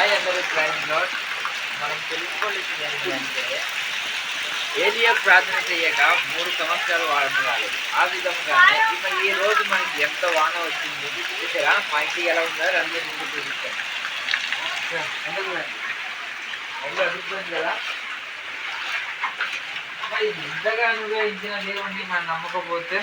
Hi అందరూ praise note మనం తెలుసుకోవాల్సింది ఏంటంటే ఏరియా ప్రార్థన చేయగా మూడు సంవత్సరాలు వాడడం రాలేదు. ఆ విధంగానే ఇప్పుడు ఈ రోజు మనకి ఎంత వాన వచ్చింది చూసారా? మా ఇంటికి ఎలా ఉందో అందరూ ముందు చూపిస్తాను ఎందుకు అడుగుతుంది కదా? మరి ఇంతగా అనుగ్రహించిన దేవుణ్ణి మనం నమ్మకపోతే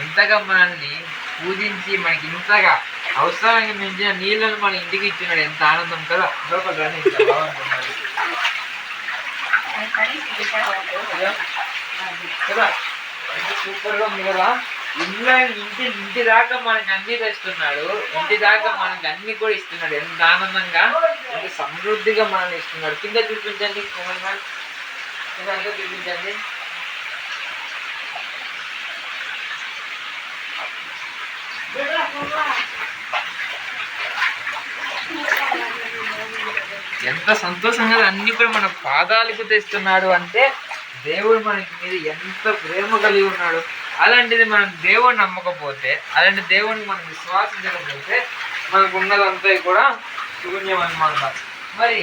ఇంతగా మనల్ని పూజించి మనకి ఇంతగా అవసరానికి మించిన నీళ్ళను మన ఇంటికి ఇచ్చినాడు. ఎంత ఆనందం కదా. లోపల కదా. సూపర్గా ఉంది కదా. ఇంట్లో ఇంటి ఇంటి దాకా మనకి అన్ని తెస్తున్నాడు. ఇంటి దాకా మనకి అన్ని కూడా ఇస్తున్నాడు. ఎంత ఆనందంగా. ఎంత సమృద్ధిగా మనల్ని ఇస్తున్నాడు. కింద చూపించండి. కెమెరామ్యాన్. కింద చూపించండి. ఎంత సంతోషంగా అన్ని కూడా మన పాదాలకు తెస్తున్నాడు అంటే దేవుడు మనకి మీద ఎంత ప్రేమ కలిగి ఉన్నాడు. అలాంటిది మనం దేవుడిని నమ్మకపోతే అలాంటి దేవుడిని మనం విశ్వాసించకపోతే మనకు ఉన్నదంతా కూడా శూన్యం అన్నమాట. మరి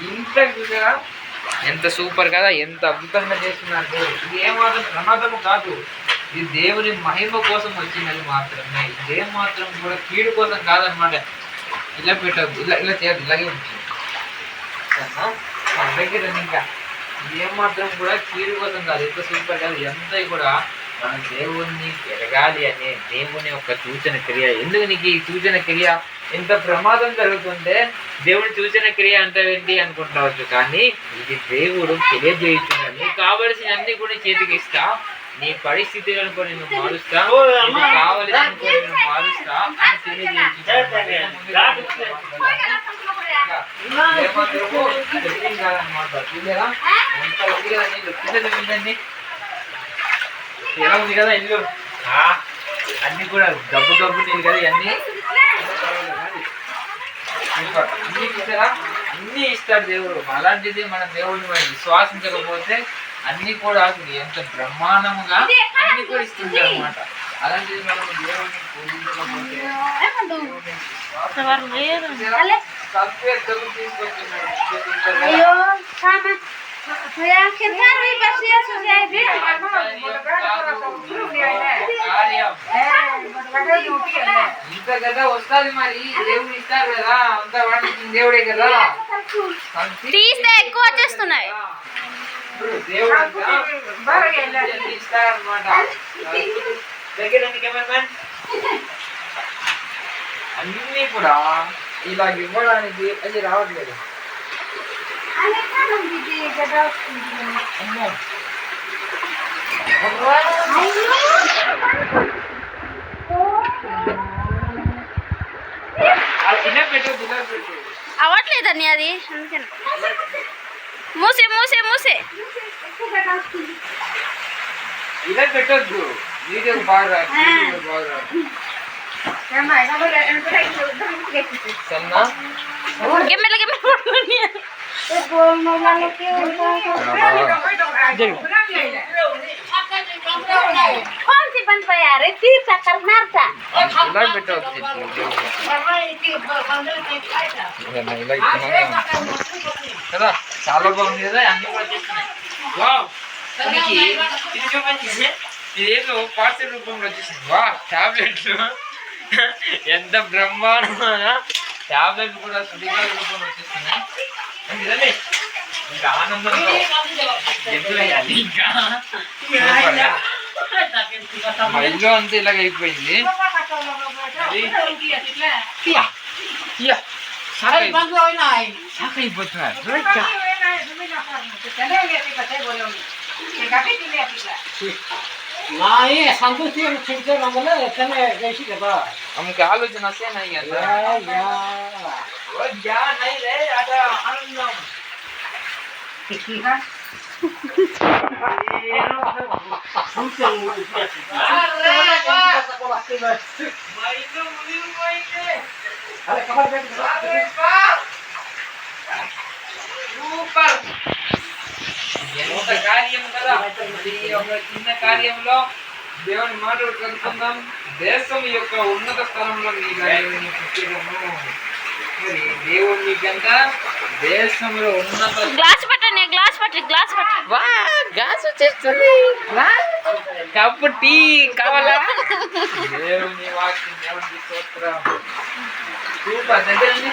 ఇంత ఎంత సూపర్ కదా ఎంత అద్భుతంగా చేస్తున్నాడు దేవుడు ఇది ఏమాత్రం ప్రమాదము కాదు. ఇది దేవుని మహిమ కోసం వచ్చినది మాత్రమే. ఇదేం మాత్రం కూడా కీడు కోసం కాదనమాట ఇలా పెట్టద్దు. ఇలా ఇలా చేయద్దు ఇలాగే ఉంటుంది. దగ్గర ఇంకా. ఏం మాత్రం కూడా కీడు కోసం కాదు. ఎంత సూపర్ కాదు. ఎంత కూడా మన దేవుణ్ణి ఎరగాలి అనే దేవుని యొక్క సూచన క్రియ. ఎందుకు నీకు ఈ సూచన క్రియ? ఎంత ప్రమాదం జరుగుతుంటే దేవుని సూచన క్రియ అంటావేంటి అనుకుంటావచ్చు. కానీ ఇది దేవుడు తెలియజేస్తున్నాడు నీకు కావలసిన అన్ని కూడా చేతికి ఇస్తా. నీ పరిస్థితులను కూడా నేను మారుస్తా. కావలసిన కూడా నేను మారుస్తా అని తెలియజేస్తున్నాడు ఎలా ఉంది కదా ఇల్లు? అన్ని కూడా డబ్బు డబ్బు నీళ్ళు కదా ఇవన్నీ. అన్ని చూసారా అన్ని ఇస్తాడు దేవుడు. అలాంటిది మన దేవుడిని మనం విశ్వాసించకపోతే అన్ని కూడా ఎంత బ్రహ్మాండముగా అన్ని కూడా ఇస్తుంది అనమాట అలాంటిది మనం దేవుడిని పూజించకపోతే దేవుడిని విశ్వాసం- సత్య తెలుగు తీసుకొచ్చున్నాడు. అయ్యో sama saya kira ini pasti ya susah dia కార్యం. ఇంత కదా వస్తుంది మరి దేవుడు ఇస్తారు కదా అంత వాడికి దేవుడే కదా తీస్తే ఎక్కువ వచ్చేస్తున్నాయి. ఇప్పుడు దేవుడు అంతా అన్ని ఇస్తారన్నమాట దగ్గర కెమెరామెన్ అన్ని కూడా ఇలా ఇవ్వడానికి అది రావట్లేదు అమ్మో ఆ చిన్న పెట్టు చిన్న పెట్టు అవ్వట్లేదండి అది అందుకని మూసే మూసే మూసే ఇలా పెట్టొద్దు వీడియో బాగా चलना गेम में लगे मैं बोल नहीं ये बोल ना लाने के कौन सी बन पाया रे तीर सा करना था लाइक बेटा जी नहीं लाइक चला चालो बोल नहीं रहा हम वाओ ये तीन जो बन गए ये तो 5 रुपए में रजिस्टर वाह टैबलेट ఎంత బ్రహ్మాండమైన ట్యాబ్లెట్ కూడా సుడిగాల రూపంలో వచ్చేస్తున్నాయి. ఇంకా ఆనందంతో ఎదురయ్యాలి ఇంకా? మా ఇల్లు అంతా ఇలాగ అయిపోయింది. ఇయ్యా, సంతృప్తి సాక్. అయిపో- సాక్ हमके आलोचना से नहीं है या वो जा नहीं रे राजा आनंदम కార్యం కదా కార్యంలో దేశం యొక్క ఉన్నత స్థలంలో నీ మరి దేవుడు మీకంట దేశంలో ఉన్నత గ్లాస్ పట్టండి గ్లాస్ పట్టి గ్లాస్ పట్టి వా గ్యాస్ వచ్చేస్తుంది కప్పు టీ కావాలా దేవుని వాక్యం దేవుని స్తోత్రం సూపర్ దగ్గర ఉంది.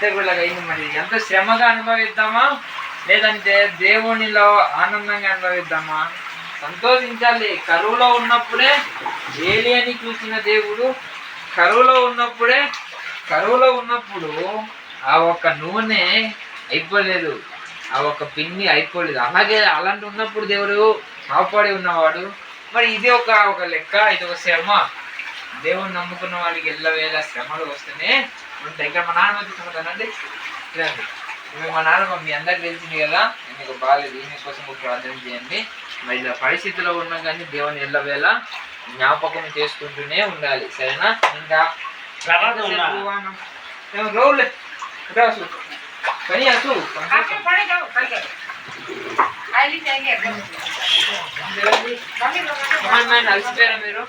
టికెట్ ఇవ్వండి మరి. ఎంత అయింది మరి ఎంత శ్రమగా అనుభవిద్దామా? లేదంటే దేవునిలో ఆనందంగా అనుభవిద్దామా? సంతోషించాలి. కరువులో ఉన్నప్పుడే ఏలియని చూసిన దేవుడు కరువులో ఉన్నప్పుడే కరువులో ఉన్నప్పుడు ఆ ఒక్క నూనె అయిపోలేదు. ఆ ఒక్క పిన్ని అయిపోలేదు. అలాగే అలాంటి ఉన్నప్పుడు దేవుడు కాపాడి ఉన్నవాడు. మరి ఇది ఒక ఒక లెక్క ఇది ఒక శ్రమ. దేవుని నమ్ముకున్న వాళ్ళకి ఎల్లవేళ శ్రమలు వస్తేనే ఉంటాయి ఇక్కడ మా నాన్న వచ్చి చెప్తానండి చూడండి ఇప్పుడు మా నాన్న మీ అందరికి తెలిసింది కదా. మీకు బాగాలేదు ఒక ప్రార్థన చేయండి. మరి ఇలా పరిస్థితిలో ఉన్నా కానీ దేవుని ఎల్లవేళ జ్ఞాపకం చేసుకుంటూనే ఉండాలి. సరేనా? ఇంకా. రోల్ పని అలసిపోయారా మీరు?